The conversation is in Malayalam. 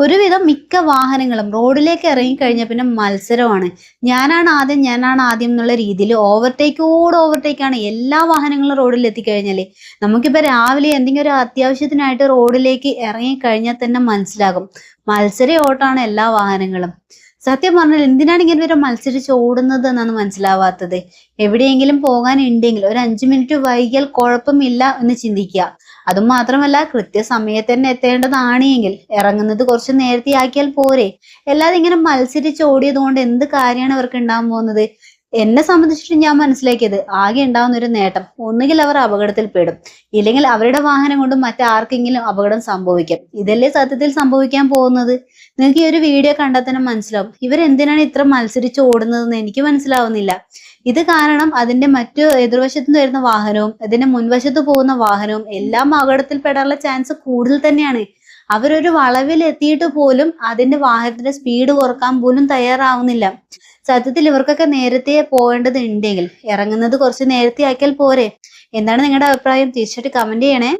ഒരുവിധം മിക്ക വാഹനങ്ങളും റോഡിലേക്ക് ഇറങ്ങിക്കഴിഞ്ഞ പിന്നെ മത്സരമാണ്. ഞാനാണ് ആദ്യം ഞാനാണ് ആദ്യം എന്നുള്ള രീതിയിൽ ഓവർടേക്കോട് ഓവർടേക്കാണ് എല്ലാ വാഹനങ്ങളും റോഡിൽ എത്തിക്കഴിഞ്ഞാൽ. നമുക്കിപ്പോ രാവിലെ എന്തെങ്കിലും ഒരു അത്യാവശ്യത്തിനായിട്ട് റോഡിലേക്ക് ഇറങ്ങിക്കഴിഞ്ഞാൽ തന്നെ മനസ്സിലാകും. മത്സര ഓട്ടാണ് എല്ലാ വാഹനങ്ങളും. സത്യം പറഞ്ഞാൽ എന്തിനാണ് ഇങ്ങനെ ഒരു മത്സരിച്ച് ഓടുന്നത് എന്നാണ് മനസ്സിലാവാത്തത്? എവിടെയെങ്കിലും പോകാനുണ്ടെങ്കിൽ ഒരു അഞ്ചു മിനിറ്റ് വൈകിയാൽ കുഴപ്പമില്ല എന്ന് ചിന്തിക്കുക. അതും മാത്രമല്ല കൃത്യസമയത്ത് തന്നെ എത്തേണ്ടതാണ് എങ്കിൽ ഇറങ്ങുന്നത് കുറച്ച് നേരത്തെ ആക്കിയാൽ പോരെ. അല്ലാതെ ഇങ്ങനെ മത്സരിച്ച് ഓടിയത് കൊണ്ട് എന്ത് കാര്യമാണ് അവർക്ക് ഉണ്ടാകാൻ പോകുന്നത്? എന്നെ സംബന്ധിച്ചിട്ട് ഞാൻ മനസ്സിലാക്കിയത് ആകെ ഉണ്ടാവുന്ന ഒരു നേട്ടം. ഒന്നുകിൽ അവർ അപകടത്തിൽ പെടും. ഇല്ലെങ്കിൽ അവരുടെ വാഹനം കൊണ്ട് മറ്റാർക്കെങ്കിലും അപകടം സംഭവിക്കും. ഇതല്ലേ സത്യത്തിൽ സംഭവിക്കാൻ പോകുന്നത്? നിങ്ങൾക്ക് ഈ ഒരു വീഡിയോ കണ്ടാൽ തന്നെ മനസ്സിലാവും. ഇവരെന്തിനാണ് ഇത്ര മത്സരിച്ച് ഓടുന്നതെന്ന് എനിക്ക് മനസ്സിലാവുന്നില്ല. ഇത് കാരണം അതിന്റെ മറ്റു എതിർവശത്ത് നിന്ന് വരുന്ന വാഹനവും അതിന്റെ മുൻവശത്ത് പോകുന്ന വാഹനവും എല്ലാം അപകടത്തിൽ പെടാനുള്ള ചാൻസ് കൂടുതൽ തന്നെയാണ്. അവരൊരു വളവിൽ എത്തിയിട്ട് പോലും അതിന്റെ വാഹനത്തിന്റെ സ്പീഡ് കുറയ്ക്കാൻ പോലും തയ്യാറാവുന്നില്ല. സത്യത്തിൽ ഇവർക്കൊക്കെ നേരത്തെ പോകേണ്ടത് ഉണ്ടെങ്കിൽ ഇറങ്ങുന്നത് കുറച്ച് നേരത്തെ ആക്കിയാൽ പോരെ. എന്താണ് നിങ്ങളുടെ അഭിപ്രായം? തീർച്ചയായിട്ടും കമന്റ് ചെയ്യണേ.